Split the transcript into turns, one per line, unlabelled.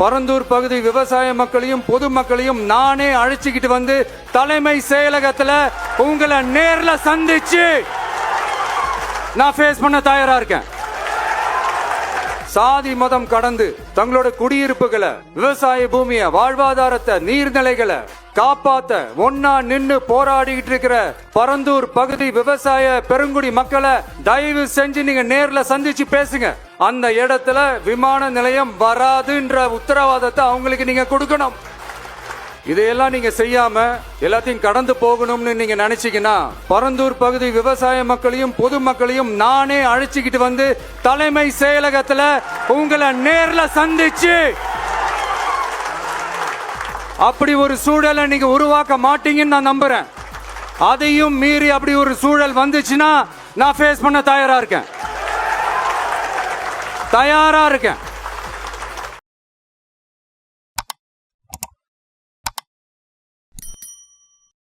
பரந்தூர் பகுதி விவசாய மக்களையும் பொதுமக்களையும் நானே அழைச்சிக்கிட்டு வந்து தலைமை செயலகத்துல உங்களை நேர்ல சந்திச்சு நான் ஃபேஸ் பண்ண தயாரா இருக்கேன். சாதி மதம் கடந்து தங்களோட குடியிருப்புகளை விவசாய பூமியை வாழ்வாதாரத்தை நீர்நிலைகளை காப்பாத்த ஒன்னா நின்னு போராடிக்கிட்டு இருக்கிற பரந்தூர் பகுதி விவசாய பெருங்குடி மக்களை தயவு செஞ்சு நீங்க நேர்ல சந்திச்சு பேசுங்க. அந்த இடத்துல விமான நிலையம் வராதுன்ற உத்தரவாதத்தை அவங்களுக்கு நீங்க கொடுக்கணும். இதையெல்லாம் நீங்க செய்யாம எல்லாத்தையும் கடந்து போகணும்னு நீங்க நினைச்சீங்கன்னா பரந்தூர் பகுதி விவசாய மக்களையும் பொதுமக்களையும் நானே அழைச்சிக்கிட்டு வந்து தலைமை செயலகத்துல உங்களை நேர்ல சந்திச்சு அப்படி ஒரு சூழலை நீங்க உருவாக்க மாட்டீங்கன்னு நான் நம்புறேன். அதையும் மீறி அப்படி ஒரு சூழல் வந்துச்சுன்னா நான் ஃபேஸ் பண்ண தயாரா இருக்கேன். தயாரா இருக்கேன்.